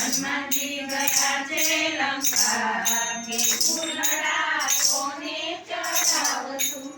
હનુમાનજી ગયા છે લંકા કે ફૂલડા કોને ચડાવશું